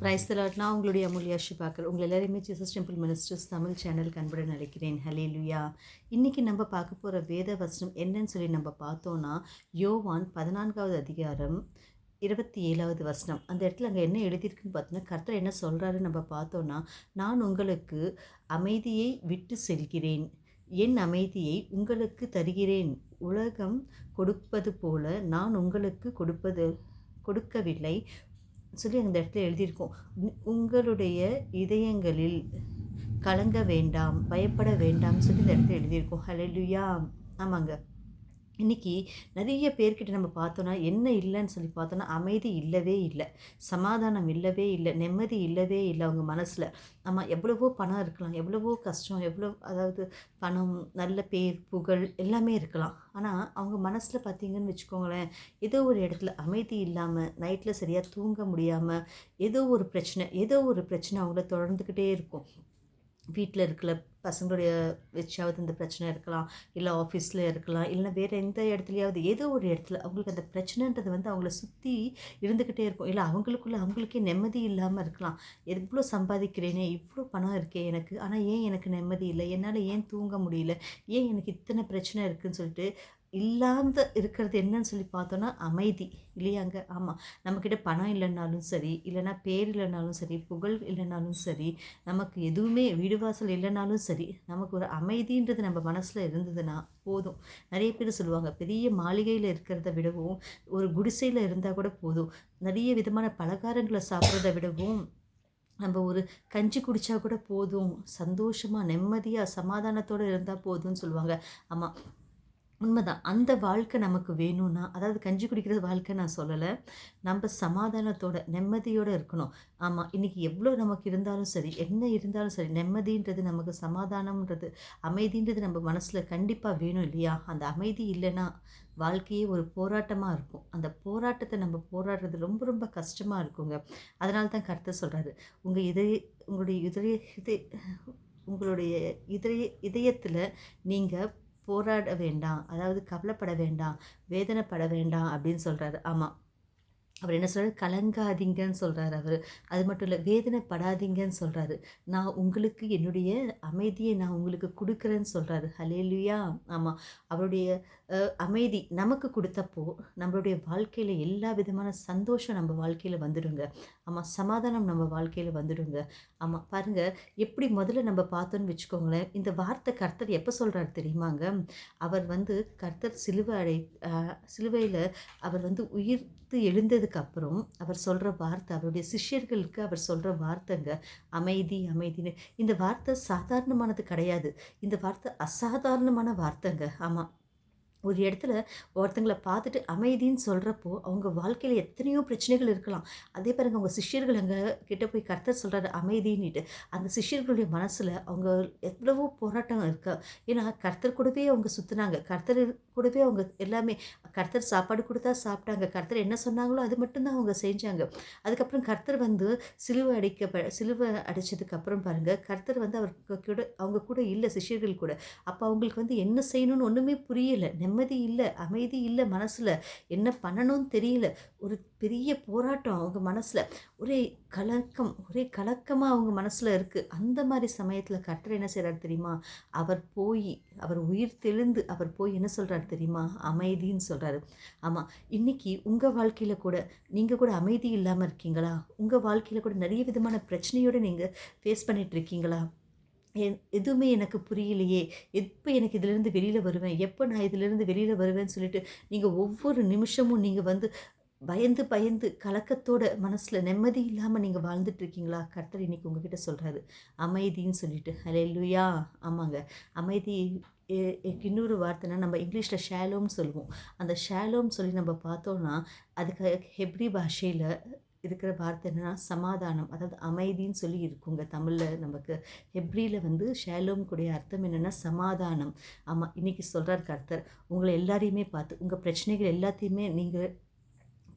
Price நான் உங்களுடைய அமுல்யா ஷிபாக்கர் உங்கள் எல்லாருமே ஜீசஸ் டெம்பிள் மினிஸ்டர்ஸ் தமிழ் சேனலுக்கு அன்புடன் அழைக்கிறேன். ஹலே லுயா இன்றைக்கி நம்ம பார்க்க போகிற வேத வசனம் என்னன்னு சொல்லி நம்ம பார்த்தோன்னா யோவான் பதினான்காவது அதிகாரம் இருபத்தி ஏழாவது வசனம். அந்த இடத்துல அங்கே என்ன எழுதியிருக்குன்னு பார்த்தோன்னா கர்த்தர் என்ன சொல்கிறாருன்னு நம்ம பார்த்தோன்னா நான் உங்களுக்கு அமைதியை விட்டு செல்கிறேன். என் அமைதியை உங்களுக்கு தருகிறேன். உலகம் கொடுப்பது போல நான் உங்களுக்கு கொடுப்பது கொடுக்கவில்லை. சொல்லி அந்த இடத்துல எழுதியிருக்கோம். உங்களுடைய இதயங்களில் கலங்க வேண்டாம் பயப்பட வேண்டாம் சொல்லி இந்த இடத்துல எழுதியிருக்கோம். லுயா ஆமாங்க. இன்றைக்கி நிறைய பேர்கிட்ட நம்ம பார்த்தோன்னா என்ன இல்லைன்னு சொல்லி பார்த்தோன்னா அமைதி இல்லவே இல்லை. சமாதானம் இல்லவே இல்லை. நிம்மதி இல்லவே இல்லை அவங்க மனசில். ஆமாம் எவ்வளவோ பணம் இருக்கலாம். எவ்வளவோ கஷ்டம். எவ்வளோ அதாவது பணம் நல்ல பேர் புகழ் எல்லாமே இருக்கலாம். ஆனால் அவங்க மனசில் பார்த்தீங்கன்னு வச்சுக்கோங்களேன் ஏதோ ஒரு இடத்துல அமைதி இல்லாமல் நைட்டில் சரியாக தூங்க முடியாமல் ஏதோ ஒரு பிரச்சனை ஏதோ ஒரு பிரச்சனை அவங்கள தொடர்ந்துக்கிட்டே இருக்கும். வீட்டில் இருக்கிற பசங்களுடைய வச்சாவது இந்த பிரச்சனை இருக்கலாம் இல்லை ஆஃபீஸில் இருக்கலாம் இல்லைனா வேறு எந்த இடத்துலையாவது ஏதோ ஒரு இடத்துல அவங்களுக்கு அந்த பிரச்சனைன்றது வந்து அவங்கள சுற்றி இருந்துக்கிட்டே இருக்கும். இல்லை அவங்களுக்குள்ள அவங்களுக்கே நிம்மதி இல்லாமல் இருக்கலாம். எவ்வளோ சம்பாதிக்கிறேனே இவ்வளோ பணம் இருக்கே எனக்கு. ஆனால் ஏன் எனக்கு நிம்மதி இல்லை? என்னால் ஏன் தூங்க முடியல? ஏன் எனக்கு இத்தனை பிரச்சனை இருக்குதுன்னு சொல்லிட்டு இல்லாத இருக்கிறது என்னன்னு சொல்லி பார்த்தோன்னா அமைதி. இல்லையாங்க? ஆமாம் நம்மக்கிட்ட பணம் இல்லைன்னாலும் சரி இல்லைன்னா பேர் இல்லைனாலும் சரி புகழ் இல்லைனாலும் சரி நமக்கு எதுவுமே வீடு வாசல் இல்லைனாலும் சரி நமக்கு ஒரு அமைதின்றது நம்ம மனசில் இருந்ததுன்னா போதும். நிறைய பேர் சொல்லுவாங்க பெரிய மாளிகையில் இருக்கிறத விடவும் ஒரு குடிசையில் இருந்தால் கூட போதும். நிறைய விதமான பலகாரங்களை சாப்பிட்றத விடவும் நம்ம ஒரு கஞ்சி குடித்தா கூட போதும். சந்தோஷமாக நிம்மதியாக சமாதானத்தோடு இருந்தால் போதும்னு சொல்லுவாங்க. ஆமாம் உண்மைதான். அந்த வாழ்க்கை நமக்கு வேணும்னா அதாவது கஞ்சி குடிக்கிற வாழ்க்கை நான் சொல்லலை. நம்ம சமாதானத்தோட நிம்மதியோடு இருக்கணும். ஆமாம் இன்றைக்கி எவ்வளோ நமக்கு இருந்தாலும் சரி என்ன இருந்தாலும் சரி நிம்மதின்றது நமக்கு சமாதானம்ன்றது அமைதின்றது நம்ம மனசில் கண்டிப்பாக வேணும் இல்லையா? அந்த அமைதி இல்லைன்னா வாழ்க்கையே ஒரு போராட்டமாக இருக்கும். அந்த போராட்டத்தை நம்ம போராடுறது ரொம்ப ரொம்ப கஷ்டமாக இருக்குங்க. அதனால தான் கருத்தை சொல்கிறாரு உங்கள் இதய உங்களுடைய இதய இதய உங்களுடைய இதய இதயத்தில் நீங்கள் போராட வேண்டாம் அதாவது கவலைப்பட வேண்டாம் வேதனைப்பட வேண்டாம் அப்படின்னு சொல்கிறாரு ஆமாம் அவர் என்ன சொல்கிறார் கலங்காதீங்கன்னு சொல்கிறாரு அவர். அது மட்டும் இல்லை வேதனைப்படாதீங்கன்னு சொல்கிறாரு நான் உங்களுக்கு என்னுடைய அமைதியை நான் உங்களுக்கு கொடுக்குறேன்னு சொல்கிறாரு ஹலேலுயா ஆமாம் அவருடைய அமைதி நமக்கு கொடுத்தப்போ நம்மளுடைய வாழ்க்கையில் எல்லா விதமான சந்தோஷம் நம்ம வாழ்க்கையில் வந்துடுங்க. ஆமாம் சமாதானம் நம்ம வாழ்க்கையில் வந்துடுங்க. ஆமாம் பாருங்கள் எப்படி முதல்ல நம்ம பார்த்தோன்னு வச்சுக்கோங்களேன் இந்த வார்த்தை கர்த்தர் எப்போ சொல்கிறாரு தெரியுமாங்க? அவர் வந்து கர்த்தர் சிலுவை அடை சிலுவையில் அவர் வந்து உயிர்த்து எழுந்ததுக்கு அப்புறம் அவர் சொல்கிற வார்த்தை அவருடைய சிஷ்யர்களுக்கு அவர் சொல்கிற வார்த்தைங்க அமைதி அமைதின்னு. இந்த வார்த்தை சாதாரணமானது கிடையாது. இந்த வார்த்தை அசாதாரணமான வார்த்தைங்க. ஆமாம் ஒரு இடத்துல ஒருத்தங்களை பார்த்துட்டு அமைதின்னு சொல்கிறப்போ அவங்க வாழ்க்கையில் எத்தனையோ பிரச்சனைகள் இருக்கலாம். அதே பாருங்க அவங்க சிஷ்யர்கள் அங்கே கிட்டே போய் கர்த்தர் சொல்கிறாரு அமைதின்னுட்டு. அந்த சிஷ்யர்களுடைய மனசில் அவங்க எவ்வளவோ போராட்டம் இருக்கா. ஏன்னா கர்த்தர் கூடவே அவங்க சுற்றுனாங்க கர்த்தர் கூடவே அவங்க எல்லாமே கர்த்தர் சாப்பாடு கொடுத்தா சாப்பிட்டாங்க. கர்த்தர் என்ன சொன்னாங்களோ அது மட்டும்தான் அவங்க செஞ்சாங்க. அதுக்கப்புறம் கர்த்தர் வந்து சிலுவை அடிக்க சிலுவை அடித்ததுக்கப்புறம் பாருங்கள் கர்த்தர் வந்து அவருக்கு கூட அவங்க கூட இல்லை சிஷ்யர்கள் கூட. அப்போ அவங்களுக்கு வந்து என்ன செய்யணும்னு ஒன்றுமே புரியலை. நிம்மதி இல்லை அமைதி இல்லை மனசில் என்ன பண்ணணும்னு தெரியல. ஒரு பெரிய போராட்டம் அவங்க மனசில். ஒரே கலக்கம் ஒரே கலக்கமாக அவங்க மனசில் இருக்குது அந்த மாதிரி சமயத்தில் கர்த்தர் என்ன செய்கிறார் தெரியுமா? அவர் போய் அவர் உயிர் தெளிந்து அவர் போய் என்ன சொல்கிறார் தெரியுமா? அமைதின்னு சொல்கிறாரு ஆமாம் இன்றைக்கி உங்கள் வாழ்க்கையில் கூட நீங்கள் கூட அமைதி இல்லாமல் இருக்கீங்களா? உங்கள் வாழ்க்கையில் கூட நிறைய விதமான பிரச்சனையோடு நீங்கள் ஃபேஸ் பண்ணிகிட்டு இருக்கீங்களா? என் எதுவுமே எனக்கு புரியலையே. எப்போ எனக்கு இதிலேருந்து வெளியில் வருவேன்? எப்போ நான் இதிலேருந்து வெளியில் வருவேன்னு சொல்லிட்டு நீங்கள் ஒவ்வொரு நிமிஷமும் நீங்கள் வந்து பயந்து பயந்து கலக்கத்தோட மனசில் நிம்மதி இல்லாமல் நீங்கள் வாழ்ந்துட்டு இருக்கீங்களா கர்த்தர் இன்னைக்கு உங்ககிட்ட சொல்கிறாரு அமைதின்னு சொல்லிட்டு. ஹalleluya. ஆமாங்க. அமைதி இன்னொரு வார்த்தைனா நம்ம இங்கிலீஷில் ஷேலோம்னு சொல்லுவோம். அந்த ஷேலோம்னு சொல்லி நம்ம பார்த்தோன்னா அதுக்கு ஹெப்ரி பாஷையில் இருக்கிற வார்த்தை என்னென்னா சமாதானம். அதாவது அமைதின்னு சொல்லி இருக்குங்க தமிழில் நமக்கு. ஹெப்ரியில் வந்து ஷேலோம் கூடிய அர்த்தம் என்னென்னா சமாதானம். ஆமாம் இன்றைக்கி சொல்கிறார் கர்த்தர் உங்களை எல்லாரையுமே பார்த்து உங்கள் பிரச்சனைகள் எல்லாத்தையுமே நீங்கள்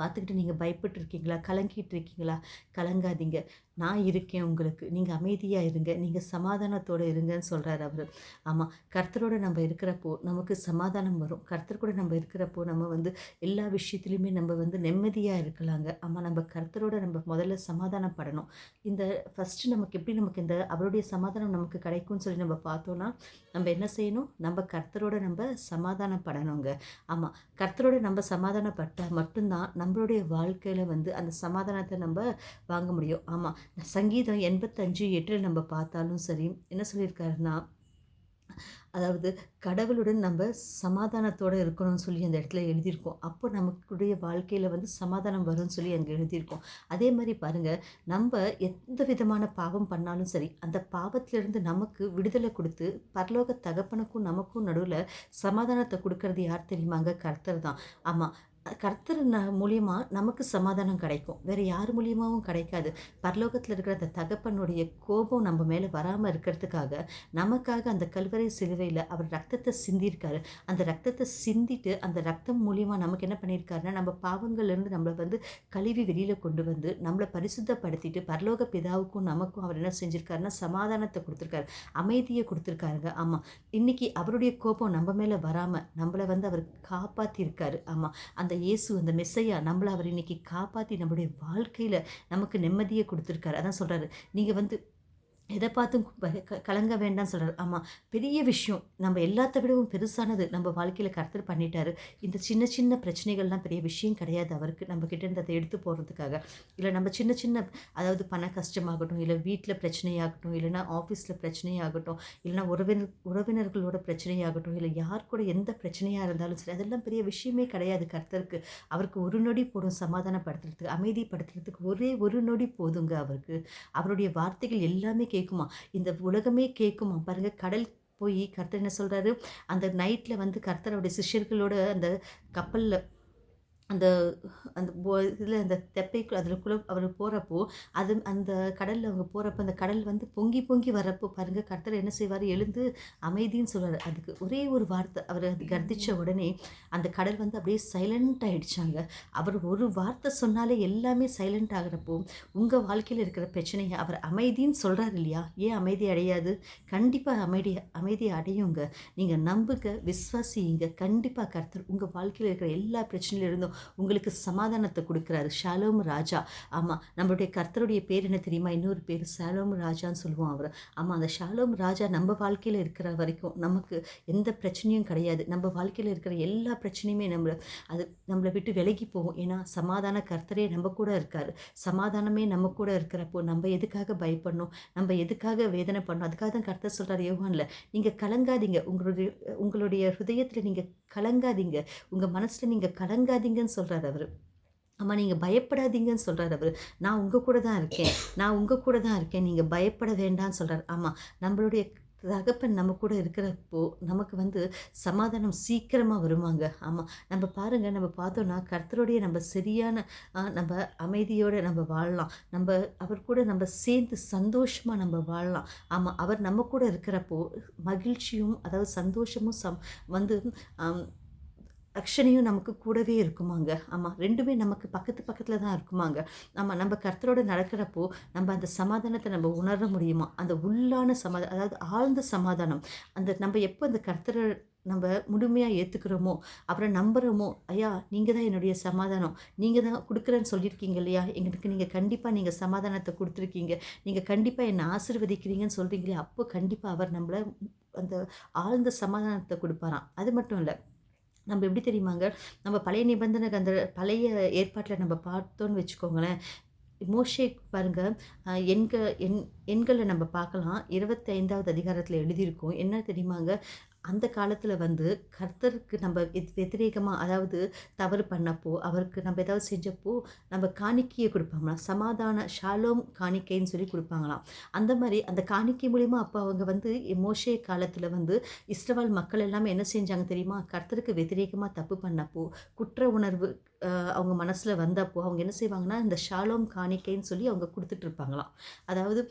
பார்த்துக்கிட்டு நீங்கள் பயப்பட்டு இருக்கீங்களா கலங்கிட்டு இருக்கீங்களா கலங்காதீங்க. நான் இருக்கேன் உங்களுக்கு. நீங்கள் அமைதியாக இருங்க. நீங்கள் சமாதானத்தோடு இருங்கன்னு சொல்கிறார் அவர். ஆமாம் கர்த்தரோடு நம்ம இருக்கிறப்போ நமக்கு சமாதானம் வரும். கர்த்தர் கூட நம்ம இருக்கிறப்போ நம்ம வந்து எல்லா விஷயத்துலையுமே நம்ம வந்து நிம்மதியாக இருக்கலாங்க. ஆமாம் நம்ம கர்த்தரோட நம்ம முதல்ல சமாதானப்படணும். இந்த ஃபஸ்ட்டு நமக்கு எப்படி நமக்கு இந்த அவருடைய சமாதானம் நமக்கு கிடைக்கும்னு சொல்லி நம்ம பார்த்தோன்னா நம்ம என்ன செய்யணும்? நம்ம கர்த்தரோட நம்ம சமாதானப்படணுங்க. ஆமாம் கர்த்தரோட நம்ம சமாதானப்பட்டால் மட்டும்தான் நம்மளுடைய வாழ்க்கையில் வந்து அந்த சமாதானத்தை நம்ம வாங்க முடியும். ஆமாம் சங்கீதம் எண்பத்தஞ்சு எட்டில் நம்ம பார்த்தாலும் சரி என்ன சொல்லியிருக்காருன்னா அதாவது கடவுளுடன் நம்ம சமாதானத்தோடு இருக்கணும்னு சொல்லி அந்த இடத்துல எழுதியிருக்கோம். அப்போ நமக்குடைய வாழ்க்கையில் வந்து சமாதானம் வரும்னு சொல்லி அங்கே எழுதியிருக்கோம். அதே மாதிரி பாருங்கள் நம்ம எந்த விதமான பாவம் பண்ணாலும் சரி அந்த பாவத்திலிருந்து நமக்கு விடுதலை கொடுத்து பரலோக தகப்பனுக்கும் நமக்கும் நடுவில் சமாதானத்தை கொடுக்கறது யார் தெரியுமாங்க? கர்த்தர் தான். ஆமாம் கர்த்தர் ந மூலியமாக நமக்கு சமாதானம் கிடைக்கும். வேறு யார் மூலியமாகவும் கிடைக்காது. பரலோகத்தில் இருக்கிற அந்த தகப்பனுடைய கோபம் நம்ம மேலே வராமல் இருக்கிறதுக்காக நமக்காக அந்த கல்வரை சிலுவையில் அவர் ரத்தத்தை சிந்தியிருக்காரு. அந்த ரத்தத்தை சிந்திட்டு அந்த ரத்தம் மூலியமாக நமக்கு என்ன பண்ணியிருக்காருன்னா நம்ம பாவங்கள்லேருந்து நம்மளை வந்து கழுவி வெளியில் கொண்டு வந்து நம்மளை பரிசுத்தப்படுத்திட்டு பரலோக பிதாவுக்கும் நமக்கும் அவர் என்ன செஞ்சுருக்காருன்னா சமாதானத்தை கொடுத்துருக்காரு. அமைதியை கொடுத்துருக்காருங்க. ஆமாம் இன்றைக்கி அவருடைய கோபம் நம்ம மேலே வராமல் நம்மளை வந்து அவர் காப்பாற்றியிருக்காரு ஆமாம் அந்த இயேசு அந்த மெஸ்ஸையா நம்மளை அவர் இன்னைக்கு காப்பாற்றி நம்மளுடைய வாழ்க்கையில் நமக்கு நிம்மதியை கொடுத்துருக்காரு. அதான் சொல்கிறாரு நீங்கள் வந்து எதை பார்த்தும் கலங்க வேண்டாம்னு சொல்கிறார் ஆமாம் பெரிய விஷயம். நம்ம எல்லாத்த விடவும் பெருசானது நம்ம வாழ்க்கையில் கருத்தர் பண்ணிட்டாரு. இந்த சின்ன சின்ன பிரச்சனைகள்லாம் பெரிய விஷயம் கிடையாது அவருக்கு. நம்ம கிட்ட இருந்து அதை எடுத்து போகிறதுக்காக இல்லை நம்ம சின்ன சின்ன அதாவது பண கஷ்டமாகட்டும் இல்லை வீட்டில் பிரச்சனையாகட்டும் இல்லைன்னா ஆஃபீஸில் பிரச்சனையாகட்டும் இல்லைன்னா உறவினர் உறவினர்களோட பிரச்சனையாகட்டும் இல்லை யார் கூட எந்த பிரச்சனையாக இருந்தாலும் சரி அதெல்லாம் பெரிய விஷயமே கிடையாது கருத்தருக்கு. அவருக்கு ஒரு நொடி போடும் சமாதானப்படுத்துறதுக்கு அமைதிப்படுத்துறதுக்கு ஒரே ஒரு நொடி போதுங்க அவருக்கு. அவருடைய வார்த்தைகள் எல்லாமே கேட்குமா இந்த உலகமே கேட்குமா பாருங்கள் கடல் போய் கர்த்தர் என்ன சொல்கிறாரு அந்த நைட்டில் வந்து கர்த்தருடைய சிஷ்யர்களோட அந்த கப்பலில் அந்த அந்த இதில் அந்த தெப்பைக்கு அதுக்குள்ளே அவர் போகிறப்போ அது அந்த கடலில் அவங்க போகிறப்போ அந்த கடல் வந்து பொங்கி பொங்கி வரப்போ பாருங்கள் கர்த்தர் என்ன செய்வார்? எழுந்து அமைதின்னு சொல்வார் அதுக்கு ஒரே ஒரு வார்த்தை அவர் அது கர்த்திச்ச உடனே அந்த கடல் வந்து அப்படியே சைலண்ட் ஆகிடுச்சாங்க அவர் ஒரு வார்த்தை சொன்னாலே எல்லாமே சைலண்ட் ஆகிறப்போ உங்கள் வாழ்க்கையில் இருக்கிற பிரச்சனையை அவர் அமைதின்னு சொல்கிறார் இல்லையா? ஏன் அமைதி அடையாது? கண்டிப்பாக அமைதி அமைதி அடையுங்க. நீங்கள் நம்புங்க விஸ்வாசியுங்க கண்டிப்பாக கர்த்தர் உங்கள் வாழ்க்கையில் இருக்கிற எல்லா பிரச்சனையில இருந்தும் உங்களுக்கு சமாதானத்தை கொடுக்குறாரு. ஷாலோம் ராஜா. ஆமாம் நம்மளுடைய கர்த்தருடைய பேர் என்ன தெரியுமா? இன்னொரு பேர் ஷாலோம் ராஜான்னு சொல்லுவோம் அவர். ஆமாம் அந்த ஷாலோம் ராஜா நம்ம வாழ்க்கையில் இருக்கிற வரைக்கும் நமக்கு எந்த பிரச்சனையும் கிடையாது. நம்ம வாழ்க்கையில் இருக்கிற எல்லா பிரச்சனையுமே நம்மளை அது நம்மளை விட்டு விலகி போகும். ஏன்னா சமாதான கர்த்தரே நம்ம கூட இருக்கார். சமாதானமே நம்ம கூட இருக்கிறப்போ நம்ம எதுக்காக பயப்படணும்? நம்ம எதுக்காக வேதனை பண்ணணும்? அதுக்காக தான் கர்த்தர் சொல்கிறார் யோகானில் நீங்கள் கலங்காதீங்க. உங்களுடைய உங்களுடைய ஹிருதயத்தில் நீங்கள் கலங்காதீங்க. உங்கள் மனசில் நீங்கள் கலங்காதீங்க கலங்காதீங்கன்னு சொல்கிறார் அவர். ஆமாம் நீங்கள் பயப்படாதீங்கன்னு சொல்கிறார் அவர். நான் உங்கள் கூட தான் இருக்கேன். நான் உங்கள் கூட தான் இருக்கேன். நீங்கள் பயப்பட வேண்டாம்னு சொல்கிறார் ஆமாம் நம்மளுடைய தகப்பன் நம்ம கூட இருக்கிறப்போ நமக்கு வந்து சமாதானம் சீக்கிரமாக வருவாங்க ஆமாம் நம்ம பாருங்கள் நம்ம பார்த்தோன்னா கர்த்தருடைய நம்ம சரியான நம்ம அமைதியோடு நம்ம வாழலாம். நம்ம அவர் கூட நம்ம சேர்ந்து சந்தோஷமாக நம்ம வாழலாம். ஆமாம் அவர் நம்ம கூட இருக்கிறப்போ மகிழ்ச்சியும் அதாவது சந்தோஷமும் சம் வந்து ஆம், நமக்கு கூடவே இருக்குமாங்க. ஆமாம் ரெண்டுமே நமக்கு பக்கத்து பக்கத்தில் தான் இருக்குமாங்க. ஆமாம் நம்ம கர்த்தரோடு நடக்கிறப்போ நம்ம அந்த சமாதானத்தை நம்ம உணர முடியுமா? அந்த உள்ளான சமாதானம் அதாவது ஆழ்ந்த சமாதானம். அந்த நம்ம எப்போ அந்த கர்த்தரை நம்ம முழுமையாக ஏற்றுக்கிறோமோ அப்புறம் நம்புகிறோமோ ஐயா நீங்கள் தான் என்னுடைய சமாதானம். நீங்கள் தான் கொடுக்குறேன்னு சொல்லியிருக்கீங்க இல்லையா? எங்களுக்கு நீங்கள் கண்டிப்பாக நீங்கள் சமாதானத்தை கொடுத்துருக்கீங்க. நீங்கள் கண்டிப்பாக என்னை ஆசீர்வதிக்கிறீங்கன்னு சொல்கிறீங்களே அப்போ கண்டிப்பாக அவர் நம்மளை அந்த ஆழ்ந்த சமாதானத்தை கொடுப்பாராம். அது மட்டும் இல்லை நம்ம எப்படி தெரியுமாங்க? நம்ம பழைய நிபந்தனை அந்த பழைய ஏற்பாட்டில் நம்ம பார்த்தோன்னு வச்சுக்கோங்களேன். மோஷே பாருங்க எண்கள் எண் எண்களை நம்ம பார்க்கலாம். இருபத்தைந்தாவது அதிகாரத்தில் எழுதியிருக்கோம். என்ன தெரியுமாங்க? அந்த காலத்தில் வந்து கர்த்தருக்கு நம்ம வெதிரேகமாக வெத்திரேகமாக அதாவது தவறு பண்ணப்போ அவருக்கு நம்ம ஏதாவது செஞ்சப்போ நம்ம காணிக்கையை கொடுப்பாங்களாம். சமாதான ஷாலோம் காணிக்கைன்னு சொல்லி கொடுப்பாங்களாம். அந்த மாதிரி அந்த காணிக்கை மூலிமா அப்போ அவங்க வந்து மோஷே காலத்தில் வந்து இஸ்ரவால் மக்கள் எல்லாமே என்ன செஞ்சாங்க தெரியுமா? கர்த்தருக்கு வெத்திரேகமாக தப்பு பண்ணப்போ குற்ற உணர்வு அவங்க மனசில் வந்தப்போ அவங்க என்ன செய்வாங்கன்னா இந்த ஷாலோம் காணிக்கைன்னு சொல்லி அவங்க கொடுத்துட்ருப்பாங்களாம் அதாவது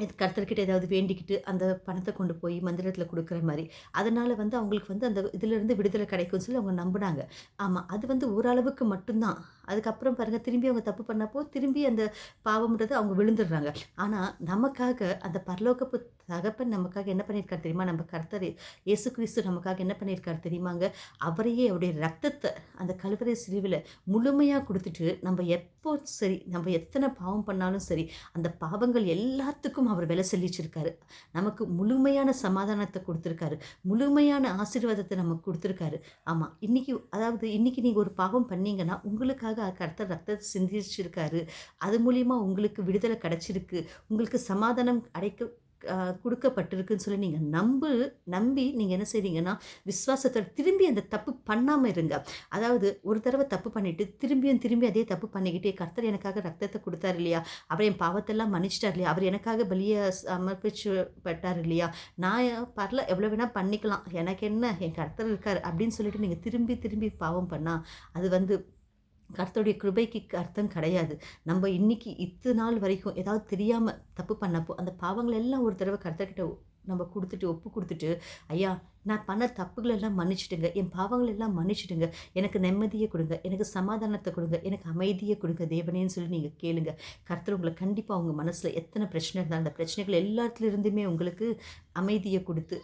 கர்த்தர்கிட்ட ஏதாவது வேண்டிக்கிட்டு அந்த பணத்தை கொண்டு போய் மந்திரத்தில் கொடுக்குற மாதிரி. அதனால் வந்து அவங்களுக்கு வந்து அந்த இதிலிருந்து விடுதலை கிடைக்கும்னு சொல்லி அவங்க நம்பினாங்க. ஆமாம் அது வந்து ஓரளவுக்கு மட்டும்தான். அதுக்கப்புறம் பாருங்கள் திரும்பி அவங்க தப்பு பண்ணப்போ திரும்பி அந்த பாவம்ன்றது அவங்க விழுந்துடுறாங்க. ஆனால் நமக்காக அந்த பரலோகப்பு தகப்பன் நமக்காக என்ன பண்ணியிருக்காரு தெரியுமா? நம்ம கர்த்தர் இயேசு கிறிஸ்து நமக்காக என்ன பண்ணியிருக்காரு தெரியுமாங்க? அவரையே அவருடைய ரத்தத்தை அந்த கழுவறை சிலுவில் முழுமையாக கொடுத்துட்டு நம்ம எப்போ சரி நம்ம எத்தனை பாவம் பண்ணாலும் சரி அந்த பாவங்கள் எல்லாத்துக்கும் அவர் விலை செல்லிச்சிருக்காரு. நமக்கு முழுமையான சமாதானத்தை கொடுத்துருக்காரு. முழுமையான ஆசீர்வாதத்தை நமக்கு கொடுத்துருக்காரு. ஆமாம் இன்றைக்கி அதாவது இன்றைக்கி நீங்கள் ஒரு பாவம் பண்ணீங்கன்னா உங்களுக்காக கர்த்தர் ரத்தத்தை சிந்திச்சிருக்காரு. அது மூலியமாக உங்களுக்கு விடுதலை கிடைச்சிருக்கு. உங்களுக்கு சமாதானம் அடைக்க கொடுக்கப்பட்டிருக்குன்னு சொல்லி நீங்கள் நம்பு நம்பி நீங்கள் என்ன செய்கிறீங்கன்னா விசுவாசத்தோட திரும்பி அந்த தப்பு பண்ணாமல் இருங்க. அதாவது ஒரு தடவை தப்பு பண்ணிவிட்டு திரும்பியும் திரும்பி அதே தப்பு பண்ணிக்கிட்டே கர்த்தர் எனக்காக ரத்தத்தை கொடுத்தார் இல்லையா? அவர் என் பாவத்தெல்லாம் மன்னிச்சிட்டார் இல்லையா? அவர் எனக்காக பலியை சமர்ப்பிச்சுப்பட்டார் இல்லையா? நான் பரல எவ்வளோ வேணால் பண்ணிக்கலாம். எனக்கு என்ன? என் கர்த்தர் இருக்கார் அப்படின்னு சொல்லிட்டு நீங்கள் திரும்பி திரும்பி பாவம் பண்ணால் அது வந்து கர்த்தருடைய கிருபைக்கு அர்த்தம் கிடையாது. நம்ம இன்றைக்கி இத்து நாள் வரைக்கும் ஏதாவது தெரியாமல் தப்பு பண்ணப்போ அந்த பாவங்கள் எல்லாம் ஒரு தடவை கர்த்தர்கிட்ட நம்ம கொடுத்துட்டு ஒப்பு கொடுத்துட்டு ஐயா நான் பண்ண தப்புகள் எல்லாம் மன்னிச்சிடுங்க. என் பாவங்கள் எல்லாம் மன்னிச்சிடுங்க. எனக்கு நிம்மதியை கொடுங்க. எனக்கு சமாதானத்தை கொடுங்க. எனக்கு அமைதியை கொடுங்க. தேவனேன்னு சொல்லி நீங்கள் கேளுங்க. கர்த்தர் உங்களை கண்டிப்பாக உங்கள் மனசில் எத்தனை பிரச்சனை இருந்தால் அந்த பிரச்சனைகள் எல்லாத்துலேருந்துமே உங்களுக்கு அமைதியை கொடுத்து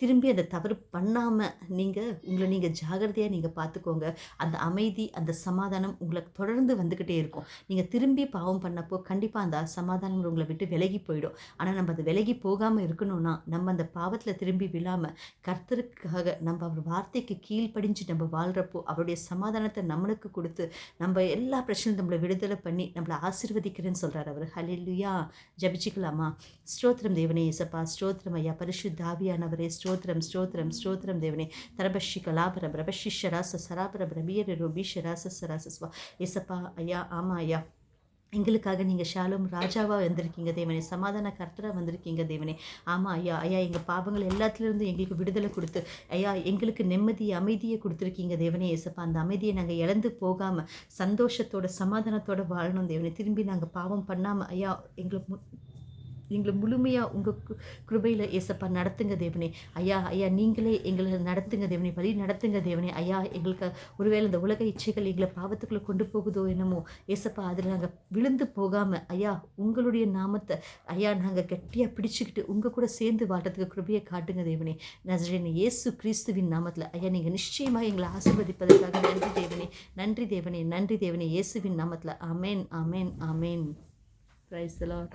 திரும்பி அந்த தவறு பண்ணாமல் நீங்கள் உங்களை நீங்கள் ஜாகிரதையாக நீங்கள் பார்த்துக்கோங்க அந்த அமைதி அந்த சமாதானம் உங்களை தொடர்ந்து வந்துக்கிட்டே இருக்கும். நீங்கள் திரும்பி பாவம் பண்ணப்போ கண்டிப்பாக அந்த சமாதானம் உங்களை விட்டு விலகி போயிடும். ஆனால் நம்ம அது விலகி போகாமல் இருக்கணும்னா நம்ம அந்த பாவத்தில் திரும்பி விழாமல் கர்த்தருக்காக நம்ம அவர் வார்த்தைக்கு கீழ்ப்படிஞ்சு நம்ம வாழ்கிறப்போ அவருடைய சமாதானத்தை நம்மளுக்கு கொடுத்து நம்ம எல்லா பிரச்சனையும் நம்மளை விடுதலை பண்ணி நம்மளை ஆசிர்வதிக்கிறேன்னு சொல்கிறார் அவர். ஹலில்லுயா ஜபிச்சுக்கலாமா? ஸ்ரோத்திரம் தேவனே இசப்பா ஸ்ரோத்திரம் ஐயா. பரிஷுத் தாவியானவரே ஸ்ரோ ஸ்தோத்திரம் ஸ்தோத்திரம் ஸ்தோத்திரம் தேவனே தரபஷி கலாபர பிரபஷி ஷராச சராபர பிரபியர ரூபி ஷராச சராசஸ்வா இசப்பா ஐயா ஆமா ஐயா எங்களுக்காக நீங்கள் ஷாலும் ராஜாவாக வந்திருக்கீங்க தேவனே சமாதான கர்த்தராக வந்திருக்கீங்க தேவனே. ஆமாம் ஐயா ஐயா எங்கள் பாவங்கள் எல்லாத்துலேருந்து எங்களுக்கு விடுதலை கொடுத்து ஐயா எங்களுக்கு நிம்மதி அமைதியை கொடுத்துருக்கீங்க தேவனே ஏசப்பா. அந்த அமைதியை நாங்கள் இழந்து போகாமல் சந்தோஷத்தோட சமாதானத்தோட வாழணும் தேவனே. திரும்பி நாங்கள் பாவம் பண்ணாமல் ஐயா எங்களுக்கு எங்களை முழுமையாக உங்கள் கிருபையில் ஏசப்பா நடத்துங்க தேவனே. ஐயா ஐயா நீங்களே எங்களை நடத்துங்க தேவனே வழி நடத்துங்க தேவனே. ஐயா எங்களுக்கு ஒருவேளை இந்த உலக இச்சைகள் எங்களை பாவத்துக்குள்ளே கொண்டு போகுதோ என்னமோ ஏசப்பா அதில் நாங்கள் விழுந்து போகாமல் ஐயா உங்களுடைய நாமத்தை ஐயா நாங்கள் கெட்டியாக பிடிச்சிக்கிட்டு உங்கள் கூட சேர்ந்து வாழ்றதுக்கு கிருபையை காட்டுங்க தேவனே. நசரேன் இயேசு கிறிஸ்துவின் நாமத்தில். ஐயா நீங்கள் நிச்சயமாக எங்களை ஆசீர்வதிப்பதற்காக நன்றி தேவனே. நன்றி தேவனே நன்றி தேவனே இயேசுவின் நாமத்தில். அமேன் அமேன் அமேன் பிரைஸ் லார்ட்